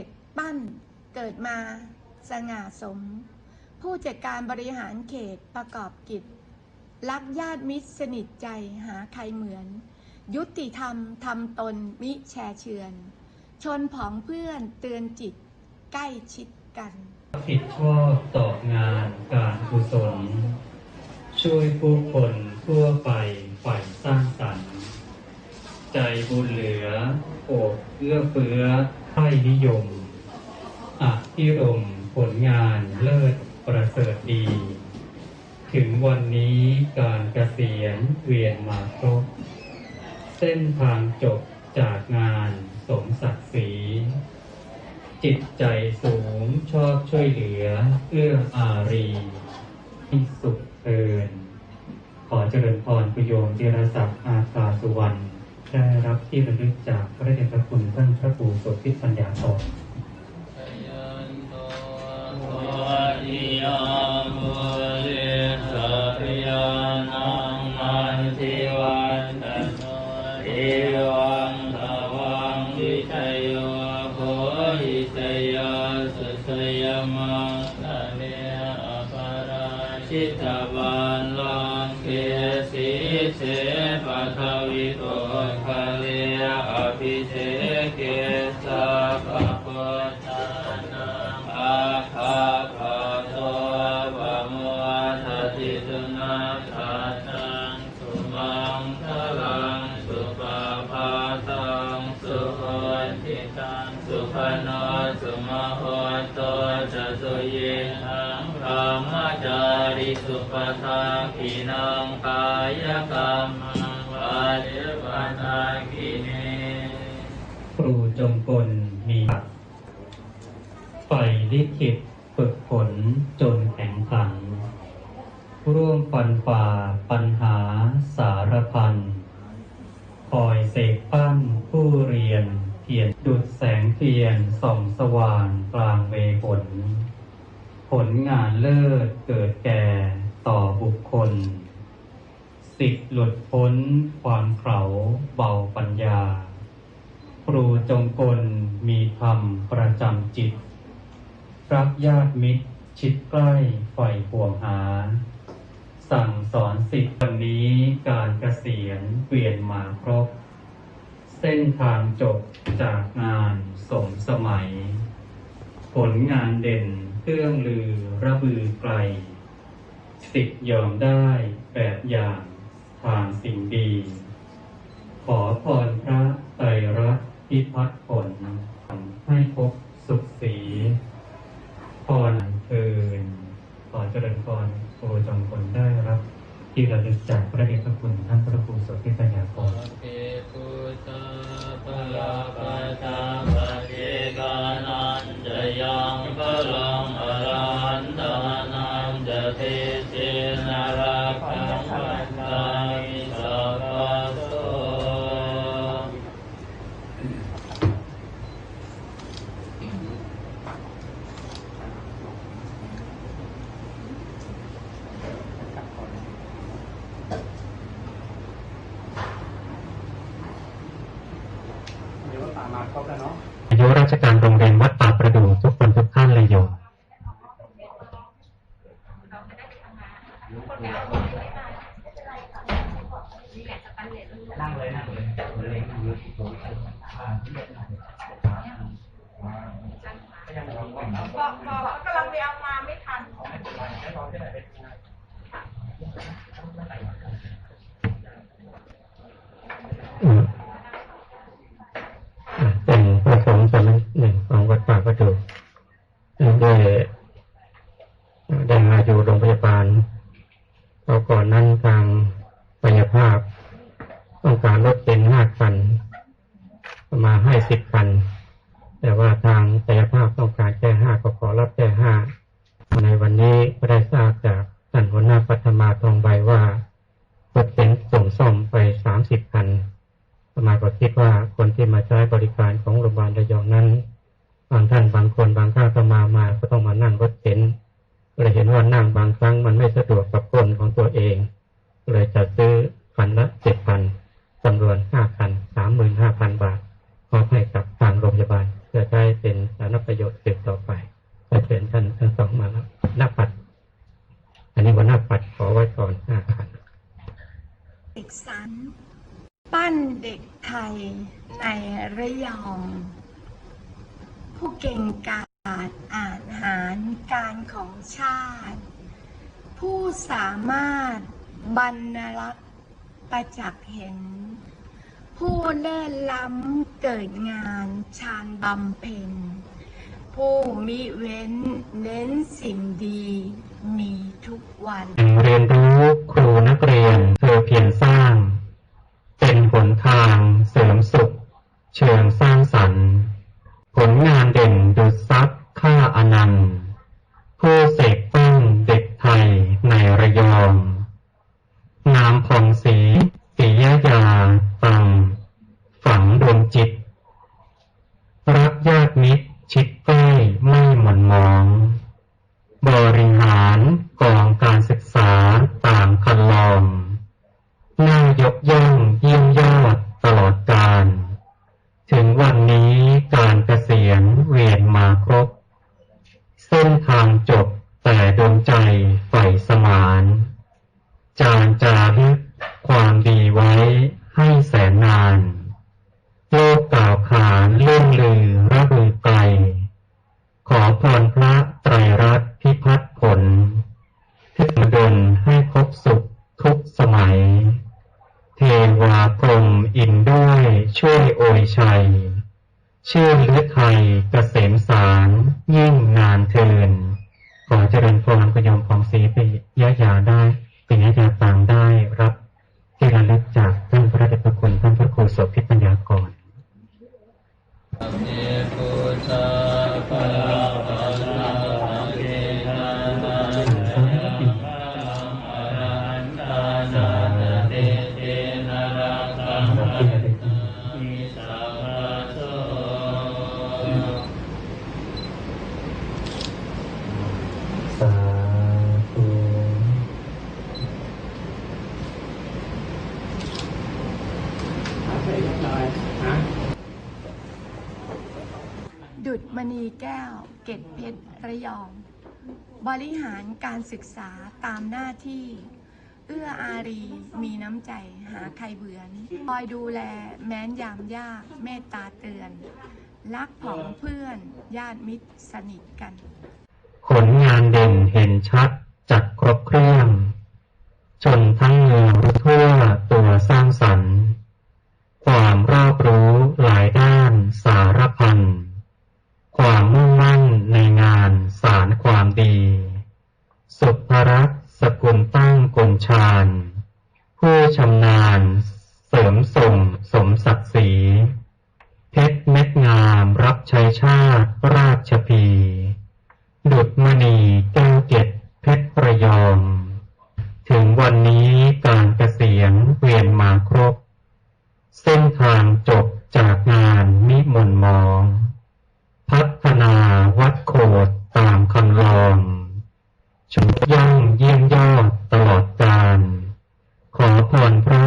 กปั้นเกิดมาสง่าสม ผู้จัดการบริหารเขตประกอบกิจ รักญาติมิตรสนิทใจหาใครเหมือน ยุติธรรมทำตนมิแชร์เชือน ชนผองเพื่อนเตือนจิตใกล้ชิดกันผิดชอบต่องานการกุศล ช่วยผู้คนทั่วไปฝ่ายสร้างสรรค์ ใจบุญเหลือโอบเอื้อเฟื้อ ให้นิยมอธิรมผลงานเลิศประเสริฐดี ถึงวันนี้การเกษียณเวียนมาครบ เส้นทางจบจากงานสมศักดิ์ศรีจิตใจสูงชอบช่วยเหลือเอื้ออารีที่สุขเอินขอเจริญพรประโยมเจรศักดิ์อาคาสุวรรณ ได้รับที่ระลึกจากพระเดชพระคุณท่านพระครูโสภิตปัญญาธรยัน สุเยิทังพรหมจาริสุปทาขินังกายกรรมังวาเดปทาคิเนครูจงกลมีไฟลิขิตฝึกฝนจนแข็งขัน ร่วมฟันฝ่าปัญหาสารพันคอยเสกปั้นผู้เรียนเทียนดุดแสงเทียนส่องสว่างกลางเวหน ผลงานเลิศเกิดแก่ต่อบุคคล สิทธิ์หลุดพ้นความเขาเบาปัญญา ครูจงกลมีธรรมประจำจิต รักญาติมิตรชิดใกล้ฝ่ห่วงหา สั่งสอนสิทธิ์วันนี้การเกษียณเปลี่ยนมาครบ เส้นทางจบจากงานสมสมัย ผลงานเด่น เครื่องลือระบือไกล สิทธิยอมได้แบบอย่างทางสิ่งดี ขอพรพระไตรรัตน์พิพัฒน์ผลให้พบสุขสีพรเทินขอเจริญพรโปรจงคนได้รับ ที่ระลึกจากพระเดชพระคุณท่านพระครูสภิตปัญญาพร นั่งเลยนั่งเลยเลยนั่งเลยก็ยังบอกว่าบอกบอกว่ากำลังไปเอามาไม่ทัน แต่ว่าทางกายภาพต้องการแค่ห้าก็ขอรับแค่ห้าในวันนี้ก็ได้ทราบจากท่านหัวหน้าปัทมาทองใบว่ารถเป็นส่งซ่อมไปสามสิบคันสมาก็คิดว่าคนที่มาใช้บริการของโรงพยาบาลระยองนั้น บางท่านบางคนบางข้างก็มามาก็ต้องมานั่งรถเข็นก็เลยเห็นว่านั่งบางครั้งมันไม่สะดวก นี้วันหน้าปัดขอไว้ก่อนห้าคันเด็กสันปั้นเด็กไทยในระยอง ผู้เก่งกาจอาจหารการของชาติ ผู้สามารถบรรลักษ์ประจักษ์เห็น ผู้เล่นล้ำเกิดงานชาญบำเพ็ญผู้มิเว้นเน้นสิ่งดี มีทุกวัน เรียนรู้ครูนักเรียนเธอเพียรสร้าง เป็นหนทางเสริมสุข เชิงสร้างสรรค์ ผลงานเด่นดุจซับค่าอนันต์ผู้เสกปั้นเด็กไทยในระยอง นามผ่องสีสียยาตัง ฝังดวงจิต รักญาติมิตร เส้นทางจบ แต่ดวงใจใฝ่สมาน จานจารึกความดีไว้ให้แสนนาน โลกกล่าวขานเลื่องลือระบือไกล ขอพรพระไตรรัตน์พิพัฒผลทิศดลให้ครบสุขทุกสมัย เทวาพรมอินด้วยช่วยโอยชัย ชื่อฤทัย คังมิสัพพะโสสาธุดุดมณีแก้ว เกตเพชรระยอง บริหารการศึกษาตามหน้าที่ เอื้ออารีมีน้ำใจหาใครเบือนคอยดูแลแม้นยามยากเมตตาเตือน รักผองเพื่อนญาติมิตรสนิทกัน ผลงานเด่นเห็นชัดจัดครบเครื่อง จนทั้งเมืองรู้ทั่วตัวสร้างสรรค์ ความรอบรู้หลายด้านสารพัน ความมุ่งมั่นในงานสารความดี สุภรักษ์ ชาญ ผู้ชำนาญ เสริมส่งสมศักดิ์ศรีเพชรเม็ดงามรับใช้ชาติราชพี ดุดมณีแก้วเกตเพชรประยอม ถึงวันนี้การเกษียณเวียนมาครบ เส้นทางจบจากงานมิมนมอง พัฒนาวัดโคดตามคำลองชมย่องเยี่ยมย ขอพรพระ